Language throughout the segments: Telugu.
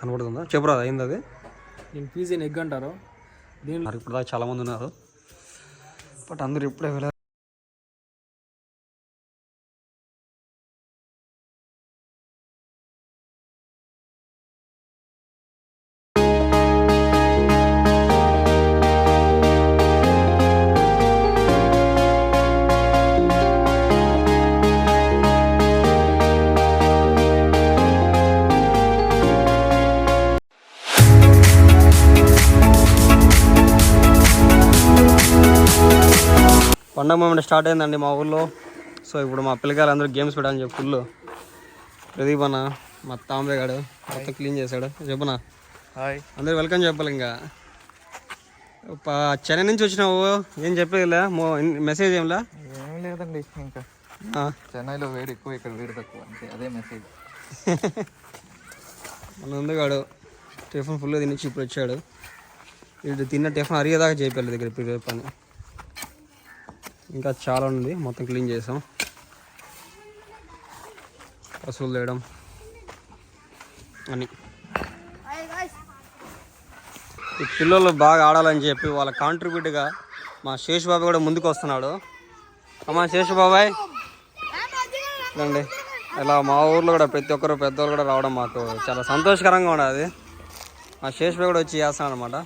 కనబడుతుందా? చెప్పురా అయింది అది దీని పీజ్ ఎగ్ అంటారు దీని ఇప్పుడు దాకా చాలా మంది ఉన్నారు. బట్ అందరు ఇప్పుడే వెళ్ళారు. పండగ మూమెంట్ స్టార్ట్ అయిందండి మా ఊళ్ళో సో ఇప్పుడు మా పిల్లకాయలు అందరూ గేమ్స్ పెట్టాలని చెప్పి ఫుల్ ప్రదీప్ అన్న మా తాంబే గాడు మొత్తం క్లీన్ చేశాడు. చెప్పనా? హాయ్ అందరు వెల్కమ్ చెప్పాలి ఇంకా. చెన్నై నుంచి వచ్చినావు ఏం చెప్పేదిలే మెసేజ్ ఏంలా ఏం లేదండి ఇంకా. ఆ, చెన్నైలో వేడి ఎక్కువ ఇక్కడ వేడి తక్కువ అంతే అదే మెసేజ్ మన ఉందిగాడు టిఫిన్ ఫుల్ తినిచ్చి ఇప్పుడు వచ్చాడు. ఇటు తిన్న టిఫిన్ అరిగేదాకా చేయాలి దగ్గర ప్రిపేర్ పని. ఇంకా చాలా ఉంది. మొత్తం క్లీన్ చేసాం. పశువులు తేయడం అని ఈ పిల్లలు బాగా ఆడాలని చెప్పి వాళ్ళ కాంట్రిబ్యూట్గా మా శేషుబాబు కూడా ముందుకు వస్తున్నాడు. అమ్మా శేషుబాబాయ్ రండి ఇలా మా ఊర్లో కూడా ప్రతి ఒక్కరు పెద్దవాళ్ళు కూడా రావడం మాకు చాలా సంతోషకరంగా ఉన్నది. మా శేష్ కూడా వచ్చి చేస్తాను అనమాట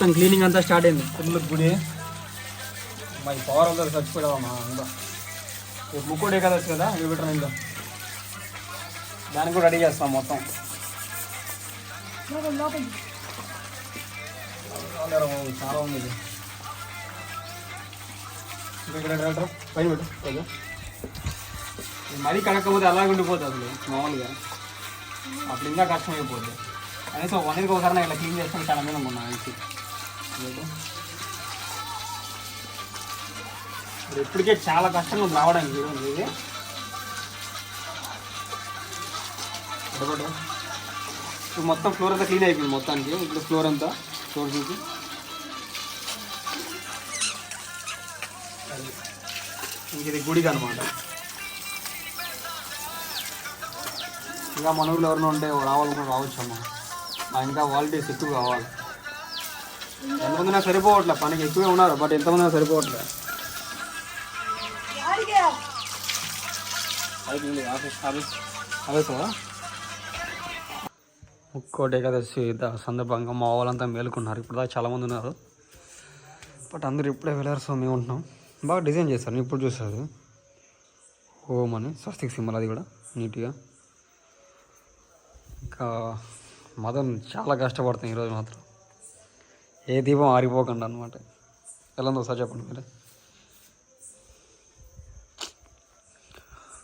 మొత్తం క్లీనింగ్ అంతా స్టార్ట్ అయింది. ఫుల్ గుడి. మా ఈ పవర్ అంతా చచ్చిపోయావమ్మా అంతా రేపు ముక్కుడు ఏకాదశి కదా ఇవి పెట్టిన ఇంట్లో దానికి కూడా రెడీ చేస్తాం మొత్తం. చాలా ఉంది ఇది. ఇంకా ఇక్కడ డైరెక్టర్ పైన పెట్టు కొంచెం. ఇది మరీ కడకపోతే అలాగే ఉండిపోతుంది అసలు మామూలుగా. అప్పుడు ఇంకా కష్టం అయిపోద్ది కనీసం వన్ ఇయర్కి ఒకసారి ఇలా క్లీన్ చేసుకొని చాలా మీద ఉన్నా ఇంటి ఇప్పుడు ఇప్పటికే చాలా కష్టంగా రావడానికి చూడండి ఇది. ఇప్పుడు మొత్తం ఫ్లోర్ అంతా క్లీన్ అయిపోయింది మొత్తానికి. ఇప్పుడు ఫ్లోర్ అంతా ఫ్లోర్ చూసి ఇంక ఇది గుడికి అనమాట ఇంకా మన ఊళ్ళో ఎవరైనా ఉంటే రావాలనుకుంటే రావచ్చు అమ్మ మా ఇంకా వాలంటీర్స్ ఎక్కువ కావాలి. ఎంతమంది సరిపోవట్లే పనికి ఎక్కువే ఉన్నారు బట్ ఎంతమంది సరిపోవట్లే. ముక్కోటి ఏకాదశి సందర్భంగా మా వాళ్ళంతా మేలుకున్నారు ఇప్పుడు దాకా చాలామంది ఉన్నారు. బట్ అందరూ ఇప్పుడే వెళ్ళారు సో మేము ఉంటున్నాం. బాగా డిజైన్ చేస్తారు నేను ఇప్పుడు చూసారు హోమ్ అని స్వస్తిక్ సింబల్ అది కూడా నీట్గా. ఇంకా మదన్ చాలా కష్టపడుతుంది ఈరోజు మాత్రం. ఏ దీపం ఆరిపోకుండా అనమాట ఎలా ఉందో ఒకసారి చెప్పండి మీరు.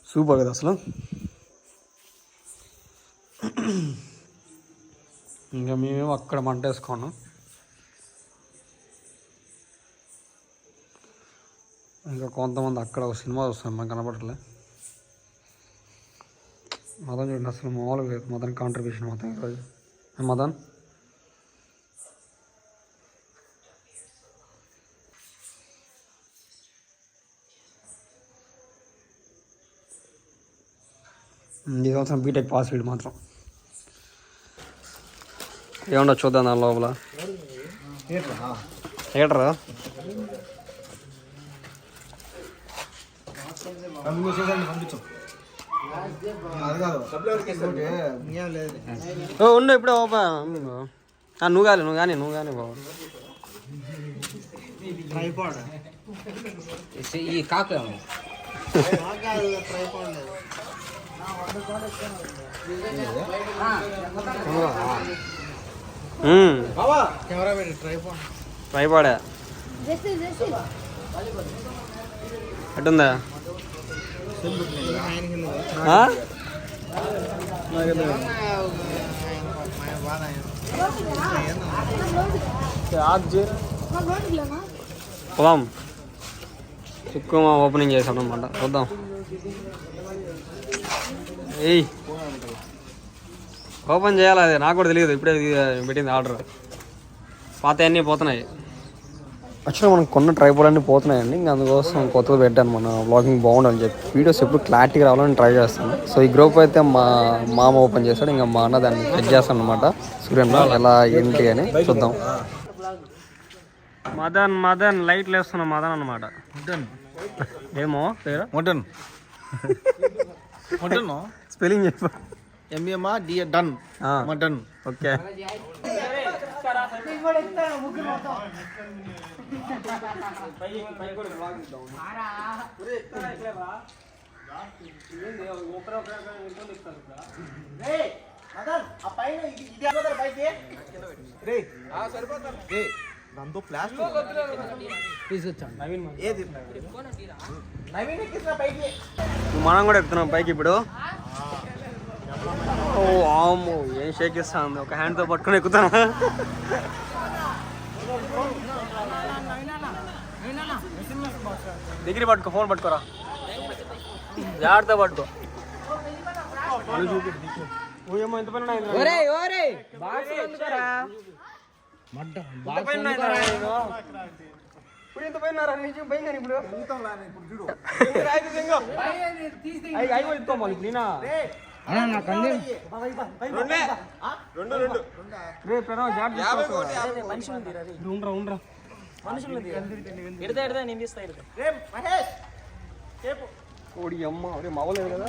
సూపర్ కదా అసలు. ఇంకా మేమేమో అక్కడ మంట వేసుకున్నాం. ఇంకా కొంతమంది అక్కడ ఒక సినిమా చూస్తాం మాకు కనపడలే మదన్ చూడండి అసలు మామూలుగా లేదు. మదన్ కాంట్రిబ్యూషన్ మొత్తం ఈరోజు. మదన్? ఈ సంవత్సరం బీటెక్ పాస్ వీడు మాత్రం. ఏమన్నా చూద్దాం దాని లోపల. థియేటరా ఓ ఉండు ఇప్పుడే ఓపా ఆ, నువ్వు కానీ నువ్వు కానీ నువ్వు కానీ బాబు. ఈ కాక ట్రైపాడ్ ఆ? పోదాం. సుక్కుమ ఓపెనింగ్ చేసాం అనమాట చూద్దాం. ఏయ్. ఓపెన్ చేయాలి అది? నాకు కూడా తెలియదు. ఇప్పుడే పెట్టింది ఆర్డర్ పాత అన్నీ పోతున్నాయి. యాక్చువల్గా మనం కొన్న ట్రైపోల్ అన్నీ పోతున్నాయండి. ఇంకా అందుకోసం కొత్తగా పెట్టాను. మన బ్లాగింగ్ బాగుండాలని చెప్పి. వీడియోస్ ఎప్పుడు క్లారిటీగా రావాలని ట్రై చేస్తాను. సో ఈ గ్రూప్ అయితే మా మామ ఓపెన్ చేస్తాడు ఇంకా మా అన్న దాన్ని సెట్ చేస్తాను అనమాట సూర్యన్ ఎలా ఏంటి అని చూద్దాం. మదన్ మదన్ లైట్లు వేస్తున్న మదన్ అనమాట ఏమో మటన్. మటన్. స్పెల్లింగ్ చెప్పు. ఎంఏమా డిఏ డన్ మటన్ ఓకే. దాంతో మనం కూడా ఎక్కుతున్నాం పైకి ఇప్పుడు. ఓ ఆమో ఏం షేక్ ఇస్తాను ఒక హ్యాండ్తో పట్టుకొని ఎక్కుతాను? దగ్గర పట్టుకో ఫోన్ పట్టుకోరా. జాగ్రత్త పట్టుకో. ఎంత? ఇప్పుడు ఇంత పైన రా నిజం పైన ఇప్పుడు? రాయితీ దింగు. అయ్యి అయ్యి కూడా ఇస్తాం ఇప్పుడు నేనా రెండే. రెండు రెండు. రే ప్రణవ్ జాగ్రత్త. తీసుకో. ఉండరా ఉండరా రే మహేష్. ఓడి అమ్మ ఒరే మావలేదు కదా.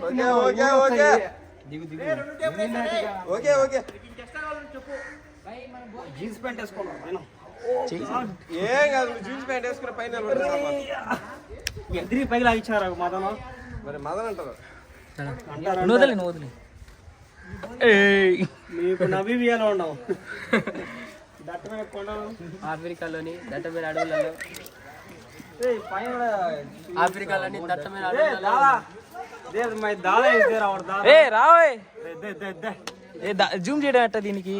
Okay okay okay. దిగు దిగు. Okay okay. జీన్స్ ప్యాంట్ వేసుకోవాలి ఏం కాదు జీన్స్ ప్యాంట్ వేసుకున్న పైన ఎదిరి పైకి లాగిచ్చారు మదన మరి మదన్ అంటారు. మీకు నవ్వియాలో ఉండవు దట్టమైన కొండలు. ఆఫ్రికాలోని దట్టమైన అడవులలో. ఏయ్, పైన కూడా ఆఫ్రికాలోని దట్టమైన ఏ రావే. ఏ జూమ్ చేయడం అట్ట దీనికి?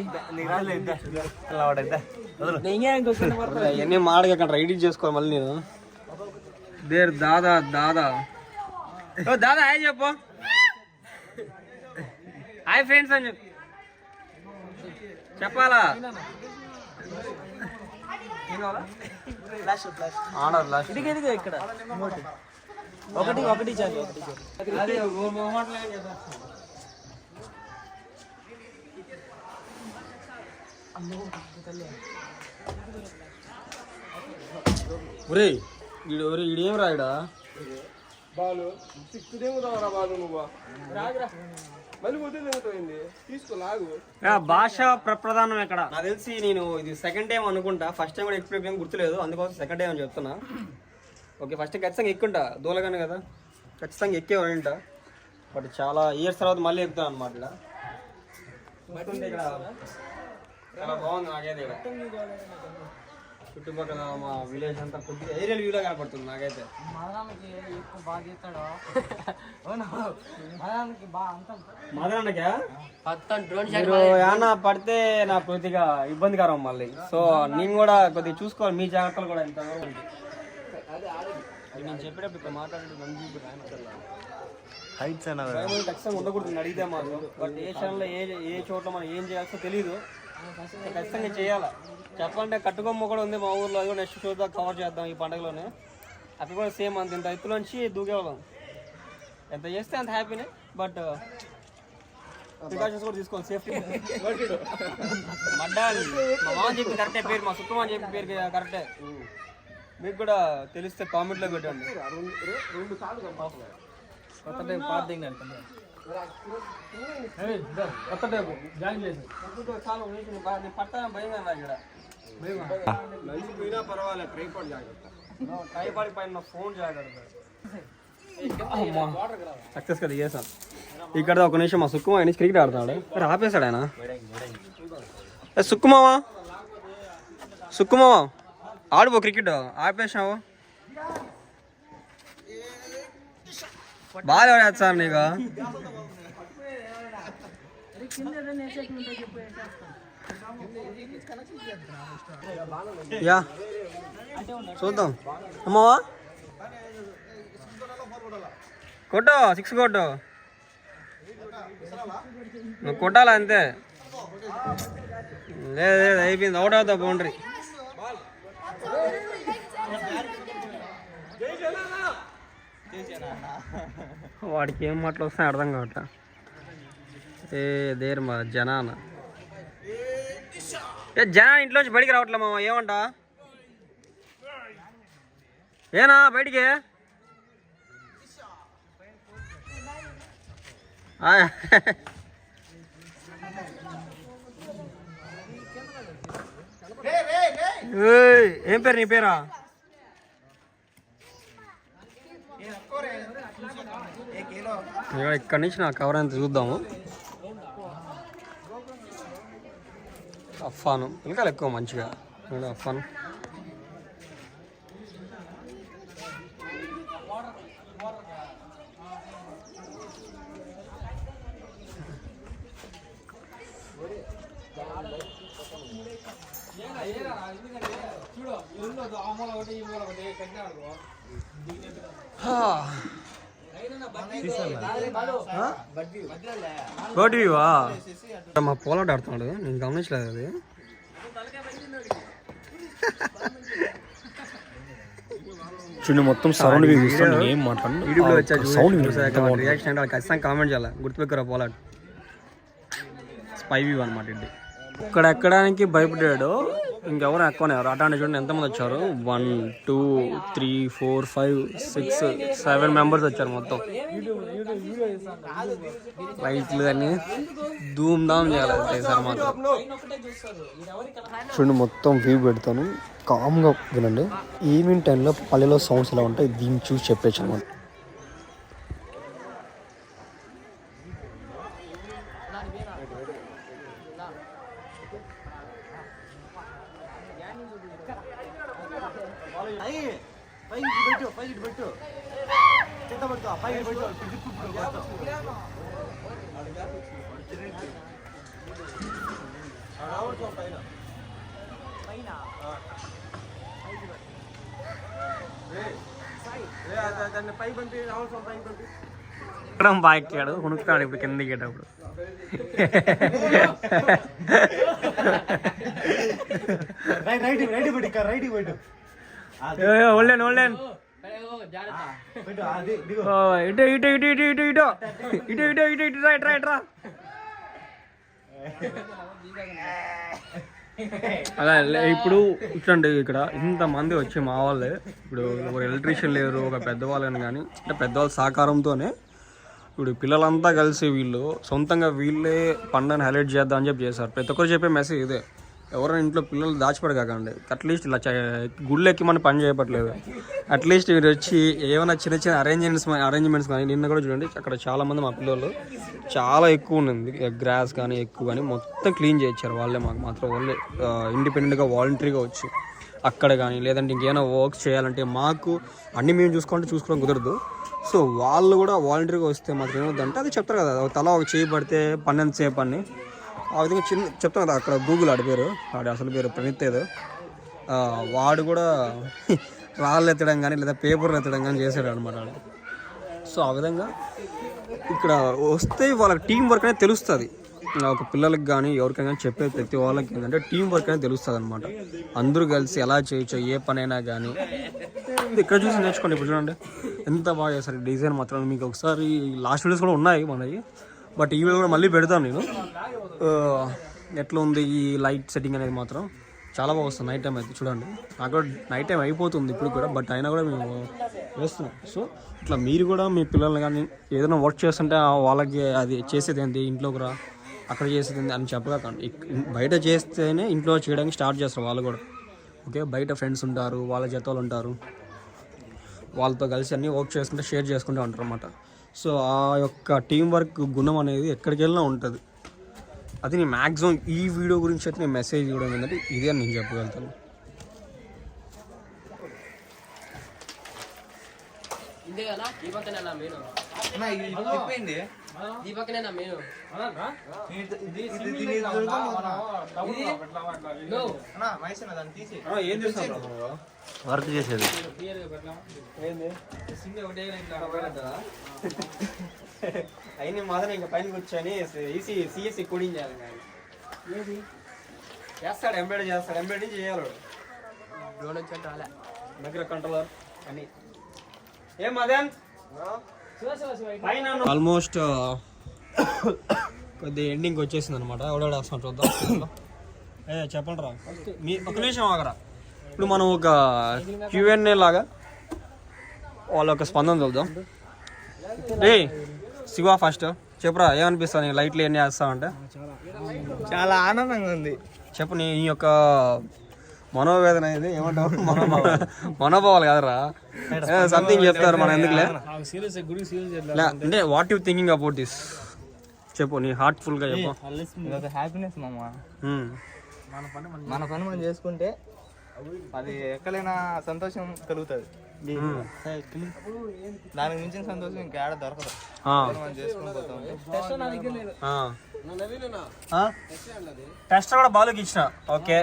అవన్నీ మాడగా రైడింగ్ చేసుకోవాలి మళ్ళీ నేను. దేర్ దాదా దాదా. ఓ దాదా హాయ్ చెప్పు. హాయ్ ఫ్రెండ్స్ అని చెప్పు. చెప్పాలా? ఆనర్ లాస్ట్. ఇదిగో ఇదిగో ఇక్కడ. ఒకటి ఒకటి చాలు ఒకటి ఒరే వీడు ఒరే వీడేం రాయడా బాలు సిక్స్త్ దిగుతావరా బాలు నువ్వు. మళ్ళీ తీసుకో లాగు. భాష ప్రప్రధానం ఇక్కడ నాకు తెలిసి నేను ఇది సెకండ్ టైం అనుకుంటా. ఫస్ట్ టైం కూడా ఎక్స్పీరియన్స్ గుర్తులేదు. అందుకోసం సెకండ్ టైం అని చెప్తున్నా. ఓకే ఫస్ట్ ఖచ్చితంగా ఎక్కుంటా. దూలగానే కదా? ఖచ్చితంగా ఎక్కే ఉంటా బట్ చాలా ఇయర్స్ తర్వాత మళ్ళీ ఎక్కుతాను అనమాట ఇక్కడ. చాలా బాగుంది నాకైతే ఇక్కడ. చుట్టుపక్కల మా విలేజ్ అంతా కొద్దిగా ఏరియల్ వ్యూలో కనపడుతుంది నాకైతే. మొత్తం డ్రోన్ మీరు ఏమన్నా పడితే నా కొద్దిగా ఇబ్బందికరం మళ్ళీ. సో నేను కూడా కొద్దిగా చూసుకోవాలి మీ జాగ్రత్తలు కూడా ఎంత నేను చెప్పేటప్పుడు ఇక్కడ మాట్లాడే మంచి హైట్స్ ఉండకూడదు అడిగితే మాకు బట్ ఏ ఏ చోట్ల మనం ఏం చేయాల్సో తెలియదు ఖచ్చితంగా చేయాలి. చెప్పాలంటే కట్టుకొమ్మ కూడా ఉంది మా ఊర్లో. అది కూడా నెక్స్ట్ చూద్దాం కవర్ చేద్దాం ఈ పండుగలోనే. అక్కడ కూడా సేమ్ అంత. ఇంత ఎత్తులోంచి దూకేవాళ్ళం. ఎంత చేస్తే అంత హ్యాపీనే బట్ ప్రికాషన్స్ కూడా తీసుకోవాలి. సేఫ్టీ మడ్డాలి. మా మామ చెప్పి కరెక్టే పేరు మా సుత్తమాన్ చెప్పి పేరు కరెక్టే మీకు కూడా తెలిస్తే కామెంట్లో పెట్టండి. కొత్త టైం పాత కొత్త టైపు. జాయిన్ చేసి చాలా భయం ఇక్కడ పర్వాలేదు ట్రైపాడ్ జాగ్రత్త ట్రైపాడ్ పైన ఫోన్ జాగ్రత్త సక్సెస్ కదా చేసాను ఇక్కడ ఒక నిమిషం మా సుక్కుమా ఆయన క్రికెట్ ఆడుతున్నాడు ఆపేశాడు ఆయన. ఏ సుక్కుమావా సుక్కుమావా ఆడుపో క్రికెట్ ఆపేసావు బాగా ఆడాడు సార్ నీకు? యా. చూద్దాం. అమ్మవా? కొట్టు సిక్స్ కొట్టు. నువ్వు కొట్టాలా అంతే? లేదు లేదు అయిపోయింది. అవుట్ అవుతా బౌండరీ వాడికి ఏం మాటలు వస్తాయి అర్థం కావట్లే? ఏ దేర్ మా జనాన. ఏ జనా ఇంట్లోంచి బయటికి రావట్లే మామ ఏమంట? ఏనా బయటికి? ఏం పేరు నీ పేరా ఇక ఇక్కడ నుంచి నా కవర్ అంత చూద్దాము. అఫాను పిల్లకాయలు ఎక్కువ మంచిగా. చూడు గోటివా మా పోలాట ఆడుతున్నాడు. నేను గమనించలేదు అది. చూడండి మొత్తం సౌండ్ చూస్తాను ఏం మాట్లాడను? సౌండ్ రియాక్షన్ అంటే ఖచ్చితంగా కామెంట్ చేయాలి. గుర్తుపెక్కరా పోలాట్. స్పై వ్యూ అనమాట ఇది. ఇక్కడ ఎక్కడానికి భయపడ్డాడు. ఇంకెవరు ఎక్కువనే అటాంటి చూడండి ఎంతమంది వచ్చారు? One two three four five six seven members వచ్చారు మొత్తం. లైట్లు కానీ ధూమ్ ధామ్ చేయాలి సార్ మాత్రం చూడండి మొత్తం వ్యూ పెడతాను. కామ్గా వినండి. ఈవినింగ్ టైంలో పల్లెలో సౌండ్స్ ఎలా ఉంటాయి? దీన్ని చూసి చెప్పేచ్చు అనమాట ఇక్కడ బాక్కాడు కొనుక్కున్నాడు ఇప్పుడు కిందకి గేటప్పుడు right right right right right ఒళ్ళేను ఒళ్ళేను ఇటు ఇటు ఇటు ఇటు ఇటు ఇటు. ఇటు ఇటు ఇటు ఇటు రైట్ రైట్ రా అలా ఇప్పుడు చూడండి ఇక్కడ. ఇంతమంది వచ్చి మా వాళ్ళే. ఇప్పుడు ఒక ఎలక్ట్రీషియన్ లేరు ఒక పెద్దవాళ్ళని కానీ అంటే పెద్దవాళ్ళ సహకారంతోనే ఇప్పుడు పిల్లలంతా కలిసి వీళ్ళు సొంతంగా వీళ్ళే పండుగని హైలైట్ చేద్దాం అని చెప్పి చేశారు. ప్రతి ఒక్కరు చెప్పే మెసేజ్ ఇదే. ఎవరైనా ఇంట్లో పిల్లలు దాచిపెడకాకండి అట్లీస్ట్ ఇలా గుళ్ళెక్కి మనం పని చేయట్లేదు అట్లీస్ట్ మీరు వచ్చి ఏమైనా చిన్న చిన్న అరేంజ్మెంట్స్ అరేంజ్మెంట్స్ కానీ నిన్న కూడా చూడండి అక్కడ చాలామంది మా పిల్లలు చాలా ఎక్కువ ఉంది గ్రాస్ కానీ ఎక్కువ కానీ మొత్తం క్లీన్ చేయించారు. వాళ్ళే మాకు మాత్రం వాళ్ళే ఇండిపెండెంట్గా వాలంటరీగా వచ్చి అక్కడ కానీ లేదంటే ఇంకేమైనా వర్క్ చేయాలంటే మాకు అన్ని మేము చూసుకుంటే చూసుకోవడం కుదరదు. సో వాళ్ళు కూడా వాలంటరీగా వస్తే మాత్రం ఏమవుతుందంటే అది చెప్తారు కదా తల ఒక చేయి పడితే పన్నెండు సేపు అని. ఆ విధంగా చిన్న చెప్తాను కదా అక్కడ గూగుల్ ఆడి పేరు ఆడి అసలు పేరు ప్రణీత్ ఏదో. వాడు కూడా రాళ్ళు ఎత్తడం కానీ లేదా పేపర్లు ఎత్తడం కానీ చేశాడు అనమాట సో ఆ విధంగా ఇక్కడ వస్తే వాళ్ళకి టీం వర్క్ అనేది తెలుస్తుంది. ఒక పిల్లలకి కానీ ఎవరికైనా కానీ చెప్పే ప్రతి వాళ్ళకి ఏంటంటే టీం వర్క్ అనేది తెలుస్తుంది అనమాట. అందరూ కలిసి ఎలా చేయొచ్చు ఏ పనైనా కానీ ఇక్కడ చూసి నేర్చుకోండి ఇప్పుడు చూడండి. ఎంత బాగా చేస్తారు డిజైన్ మాత్రం. మీకు ఒకసారి లాస్ట్ వీడియోస్ కూడా ఉన్నాయి మనవి. బట్ ఈ వీడియో కూడా మళ్ళీ పెడతాను నేను. ఎట్లా ఉంది ఈ లైట్ సెట్టింగ్ అనేది మాత్రం? చాలా బాగా వస్తుంది నైట్ టైం అయితే చూడండి. నాకు కూడా నైట్ టైం అయిపోతుంది ఇప్పుడు కూడా బట్ అయినా కూడా మేము వేస్తున్నాం. సో ఇట్లా మీరు కూడా మీ పిల్లల్ని కానీ ఏదైనా వర్క్ చేస్తుంటే వాళ్ళకి అది చేసేది ఏంటి? ఇంట్లో కూడా అక్కడ చేసేది ఏంటి అని చెప్పకండి బయట చేస్తేనే ఇంట్లో చేయడానికి స్టార్ట్ చేస్తారు వాళ్ళు కూడా. ఓకే బయట ఫ్రెండ్స్ ఉంటారు వాళ్ళ జతలు ఉంటారు. వాళ్ళతో కలిసి అన్ని వర్క్ చేసుకుంటే షేర్ చేసుకుంటూ ఉంటారు అనమాట సో ఆ యొక్క టీం వర్క్ గుణం అనేది ఎక్కడికి వెళ్ళినా ఉంటుంది. అది నేను మ్యాక్సిమం ఈ వీడియో గురించి అయితే నేను మెసేజ్ ఇవ్వడం ఏంటంటే ఇదే అని నేను చెప్పగలుగుతాను. వర్క్ చేసేది. అయిన మాత్రం ఇంకా పైన కూర్చొని ఈసీ సిఎస్సి కోడింగ్ చేయాలి కానీ చేస్తాడు ఎంబ్రాయిడరీ చేస్తాడు ఎంబ్రాయిడరీ చేయాలి దగ్గర కంట్రోలర్. అని ఏం మదన్? ఆల్మోస్ట్ కొద్ది ఎండింగ్ వచ్చేసింది అనమాట ఎవడెవడ వస్తాం చూద్దాం ఏ చెప్పండి రా. మీ ఒక నిమిషం ఆగరా. ఇప్పుడు మనం ఒక క్యూఎన్ఏ లాగా వాళ్ళ ఒక స్పందన చూద్దాం. రే శివ ఫస్ట్ చెప్పురా ఏమనిపిస్తుంది నీకు? లైట్లు ఎన్ని వేస్తావంటే చాలా ఆనందంగా ఉంది. చెప్పు నీ యొక్క మనోవేదన ఇది? ఏమంటావు? మనోభావాలు కదరా. సంథింగ్ చెప్తారు మనం ఎందుకులే? అంటే what you thinking about this చెప్పు నీ హార్ట్ఫుల్గా చెప్పు. హ్యాపీనెస్ మ్మ్. మన పని మనం చేసుకుంటే అది ఎక్కడైనా సంతోషం కలుగుతుంది. దానికి మించిన సంతోషం ఇంకా ఏడ దొరకదు. ఆ, మనం చేసుకుని పోతాం. ఆ. ఆ? టెస్ట్ కూడా బాలుకి ఇచ్చిన. ఓకే.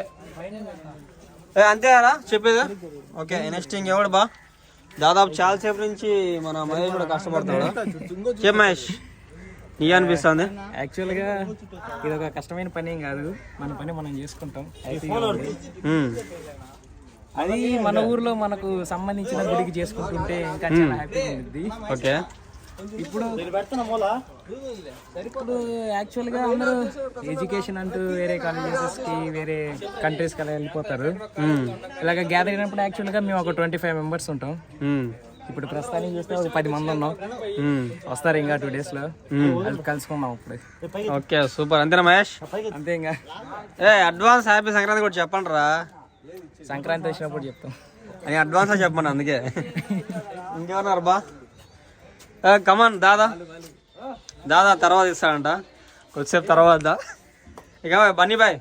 ఏ అంతేనా చెప్పేది? ఓకే నెక్స్ట్ ఇంకెవడు బా? దాదాపు చాలా సేపు నుంచి మన మహేష్ కూడా కష్టపడుతున్నాడు చెప్పు మహేష్ నీ అనిపిస్తుంది? యాక్చువల్గా ఇది ఒక కష్టమైన పని ఏం కాదు. మన పని మనం చేసుకుంటాం. అది మన ఊర్లో మనకు సంబంధించిన గుడికి చేసుకుంటుంటే ఇంకా చాలా హ్యాపీగా ఉంది ఓకే. ఇప్పుడు ఇప్పుడు యాక్చువల్గా అందరూ ఎడ్యుకేషన్ అంటూ వేరే కాలేజెస్కి వేరే కంట్రీస్కి అలా వెళ్ళిపోతారు. ఇలాగ గ్యాదర్ అయినప్పుడు యాక్చువల్గా మేము ఒక ట్వంటీ ఫైవ్ మెంబర్స్ ఉంటాం. ఇప్పుడు ప్రస్తుతానికి చూస్తే ఒక పది మంది ఉన్నాం. వస్తారు ఇంకా టూ డేస్లో. మ్మ్. కలిసి కలుసుకుందాం ఇప్పుడు ఓకే సూపర్. అంతేనా మహేష్? అంతే ఇంకా. ఏ అడ్వాన్స్ హ్యాపీ సంక్రాంతి కూడా చెప్పండి రా సంక్రాంతి వచ్చినప్పుడు చెప్తాం. అని అడ్వాన్స్ చెప్పండి అందుకే. ఇంకేమన్నారు బా? కమాన్ దాదా. దాదా తర్వాత ఇస్తాడంట. కొద్దిసేపు తర్వాత. ఇక బన్నీ బాయ్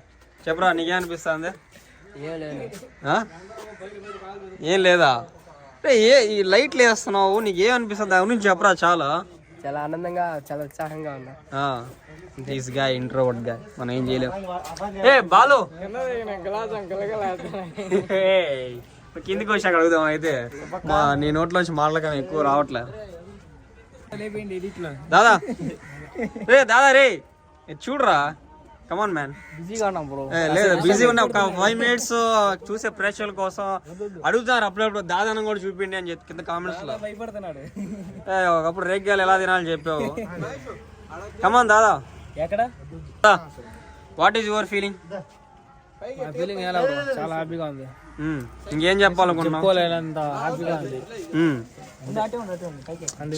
చెప్పరా నీకేమనిపిస్తుంది? ఏం లేదా. ఏ ఏ ఈ లైట్లు వేస్తున్నావు నీకేమనిపిస్తుంది దాని గురించి చెప్పరా చాలా. చాలా ఆనందంగా చాలా ఉత్సాహంగా ఉన్నా. దిస్ గాయ్ ఇంట్రోవర్ట్ గాయ్ మనం ఏం చేయలేం. ఏ బాలు! కిందికి వచ్చాక అడుగుదాం అయితే. మా నీ నోట్లోంచి మాటలు కానీ ఎక్కువ రావట్లే. దాదా! రే దాదా రే చూడరా? కమాన్ మ్యాన్ బిజీగా ఉన్నాం బ్రో లేదు బిజీ ఉన్న. ఒక ఫైవ్ మినిట్స్ చూసే ప్రేక్షకుల కోసం అడుగుతారు. అప్పుడప్పుడు దాదానం కూడా చూపిండి అని చెప్పి కింద కామెంట్స్లో. భయపడుతున్నాడు. ఏ, ఒకప్పుడు రేగ్గాలు ఎలా తినాలని చెప్పావు? కమాన్ దాదా. ఎక్కడ? What is your feeling feeling ఎలా చాలా హ్యాపీగా ఉంది. ఇంకేం చెప్పాలనుకున్నావు? పోలేనంత హ్యాపీగా ఉంది. మ్మ్.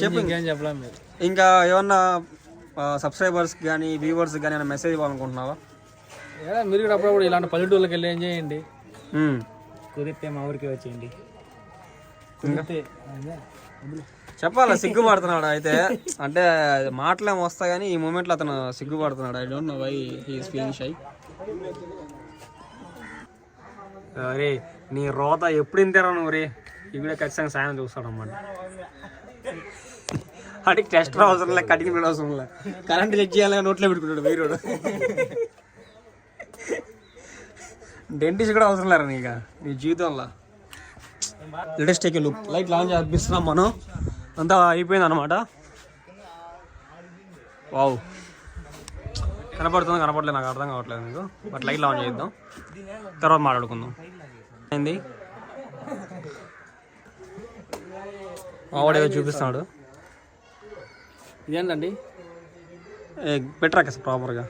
చెప్పు ఇంకేం ఇంకా ఏమన్నా సబ్స్క్రైబర్స్ కానీ వ్యూవర్స్ కానీ ఏమైనా మెసేజ్ ఇవ్వాలనుకుంటున్నావా? మీరు కూడా అప్పుడప్పుడు ఇలాంటి పల్లెటూళ్ళకి వెళ్ళి ఏం చేయండి. కుదిరితే మా ఊరికి వచ్చేయండి. చెప్పాలా సిగ్గుపడుతున్నాడు అయితే? అంటే మాటలేం వస్తా కానీ ఈ మూమెంట్లో అతను సిగ్గుపడుతున్నాడు. I don't know why he's feeling shy అరే నీ రోత ఎప్పుడు ఇంతేరా నువ్వు రే? వీడియో ఖచ్చితంగా సాయం చూస్తాడు అన్నమాట వాడికి టెస్ట్ అవసరం లే కటింగ్ కూడా అవసరం లే. కరెంట్ చెక్ చేయాలి నోట్లో పెట్టుకుంటాడు వీరుడు డెంటిస్ట్ కూడా అవసరం లేరా ఇక నీ జీవితంలో? Latest take look light launch అనిపిస్తున్నాం మనం. అంతా అయిపోయింది అనమాట వావ్ కనపడుతుంది కనపడలేదు నాకు అర్థం కావట్లేదు మీకు బట్ లైట్ లాంచ్ చేద్దాం. తర్వాత మాట్లాడుకుందాం. ఏంది? మావాడు ఏదో చూపిస్తున్నాడు. ఇదేంటండి? ఏ, పెట్టరా కదా ప్రాపర్గా?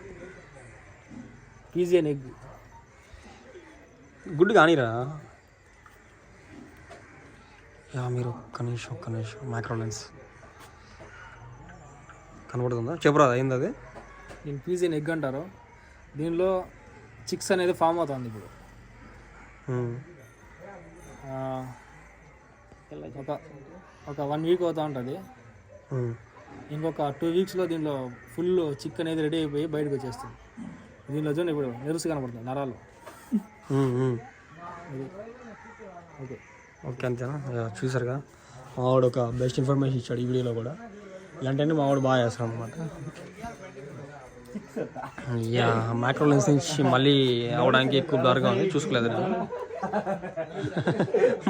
పీజీ అని ఎగ్ గుడ్ కానీరా. యా మీరు ఒక్క నిమిషం ఒక్క నిమిషం. మైక్రో లెన్స్ కనపడుతుందా చెప్పురా అయింది అది? దీని పీజీ అని ఎగ్ అంటారు. దీనిలో చిక్స్ అనేది ఫామ్ అవుతుంది ఇప్పుడు. ఒక ఒక వన్ వీక్ అవుతూ ఉంటుంది. ఇంకొక టూ వీక్స్లో దీనిలో ఫుల్ చిక్ అనేది రెడీ అయిపోయి బయటకు వచ్చేస్తుంది. దీనిలో చూడండి ఇప్పుడు నెరుసు కనపడుతుంది నరాలు. ఓకే. ఓకే అంతేనా? చూసారు కదా మావాడు ఒక బెస్ట్ ఇన్ఫర్మేషన్ ఇచ్చాడు ఈ వీడియోలో కూడా. ఇలాంటివన్నీ మావాడు బాగా చేస్తాడు అనమాట యా మైక్రో లెన్స్ నుంచి మళ్ళీ అవడానికి ఎక్కువ బ్లర్గా ఉంది. చూసుకోలేదు నేను.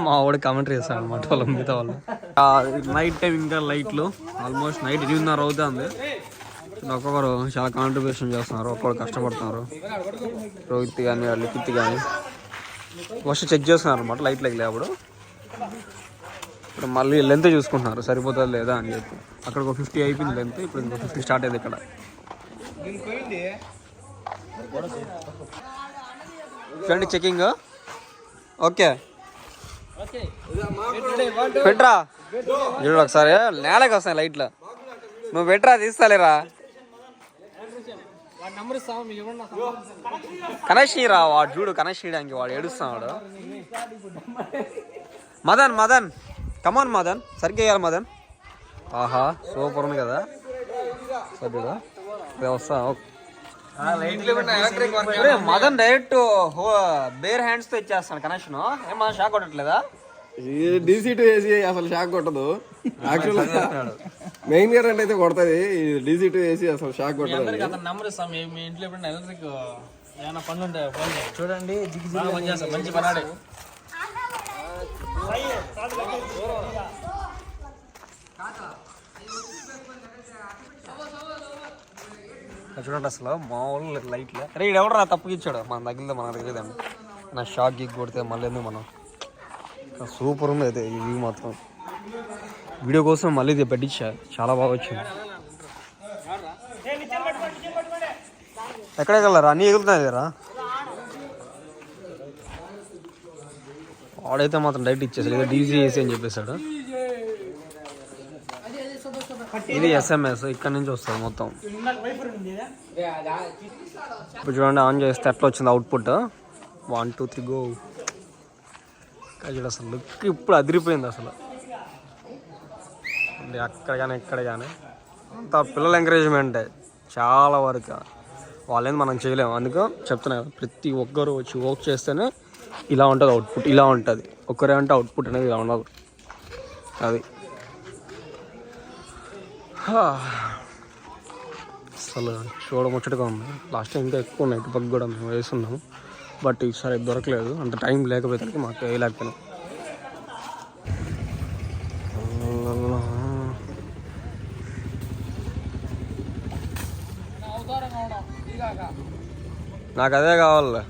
మా వాడు కామెంటరీ చేస్తాడు అనమాట వాళ్ళ మిగతా వాళ్ళు నైట్ టైం ఇంకా లైట్లు ఆల్మోస్ట్ నైట్ ఎనిమిదిన్నర అవుతుంది. ఒక్కొక్కరు చాలా కాంట్రిబ్యూషన్ చేస్తున్నారు ఒక్కొక్కరు కష్టపడుతున్నారు. రోహిత్ కానీ లిఖిత్ కానీ ఫస్ట్ చెక్ చేస్తున్నారు అనమాట లైట్ లైక్ లేప్పుడు ఇప్పుడు మళ్ళీ లెంత్ చూసుకుంటున్నారు సరిపోతుంది లేదా అని చెప్పి. అక్కడ ఒక ఫిఫ్టీ అయిపోయింది లెంత్ ఇప్పుడు ఇంకో ఫిఫ్టీ స్టార్ట్ అయింది ఇక్కడ. చూడండి చెకింగ్ ఓకే. పెట్రా. చూడు ఒకసారి నేలకి వస్తాయి లైట్లు. నువ్వు పెట్రా తీస్తాలేరా? కనెక్షిరా వాడు చూడు కనెక్ట్ చేయడానికి వాడు ఏడుస్తున్నాడు. Madan Madan. Come on Madan. సరిగ్గా వేయాలి మదన్. ఆహా సూపర్ ఉంది కదా. సభ్యుడు వస్తా ఓకే. మదన్ డైరెక్ట్ బేర్ హ్యాండ్స్తో ఇచ్చేస్తాను కనెక్షన్ ఏమన్నా షాక్ కొట్టట్లేదా? డీసీ టు ఏసీ అసలు షాక్ కొట్టదు. యాక్చువల్ మెయిన్ కరెంట్ అయితే కొడుతుంది. డీసీ టు ఏసీ అసలు షాక్ కొట్టదు అతను నెంబర్ ఇస్తాం. మీ ఇంట్లో ఎప్పుడైనా ఎలక్ట్రిక్ ఏమైనా పనులు ఉంటాయి. చూడండి మంచి పనాడే. చూడండి అసలు మామూలు లైట్లో అరే ఇది ఎవడరా తప్పుకి ఇచ్చాడు మన తగిలితే మన తెలియదండి నా షాక్ గిక్ కొడితే మళ్ళీ ఎందుకు మనం? సూపర్ ఉంది అయితే ఈ వ్యూ మాత్రం. వీడియో కోసం మళ్ళీ ఇది పెట్టించా. చాలా బాగా వచ్చింది. ఎక్కడికి వెళ్ళారా? అన్నీ ఎగులుతున్నాయి కదా? వాడైతే మాత్రం డైరెక్ట్ ఇచ్చేసాడు. ఏదో డీజీ వేసి అని చెప్పేశాడు. ఇది ఎస్ఎంఎస్ ఇక్కడ నుంచి వస్తుంది మొత్తం. ఇప్పుడు చూడండి ఆన్ చేస్తే ఎట్లా వచ్చింది output one two three go అసలు లుక్ ఇప్పుడు అదిరిపోయింది అసలు. అక్కడ కానీ ఇక్కడ కానీ అంత పిల్లల ఎంకరేజ్మెంటే చాలా వరకు. వాళ్ళేది మనం చేయలేము. అందుకు చెప్తున్నా కదా ప్రతి ఒక్కరు వచ్చి వర్క్ చేస్తేనే ఇలా ఉంటుంది అవుట్పుట్ ఇలా ఉంటుంది. ఒక్కరే అంటే అవుట్పుట్ అనేది ఇలా ఉండదు. అది. అసలు చూడముచ్చటగా ఉంది. లాస్ట్ టైం ఇంకా ఎక్కువ ఉన్నాయి. పక్క కూడా మేము వేస్తున్నాము బట్ ఈసారి దొరకలేదు. అంత టైం లేకపోతే మాకు వేయలేకపోయినాం. నాకు అదే కావాలి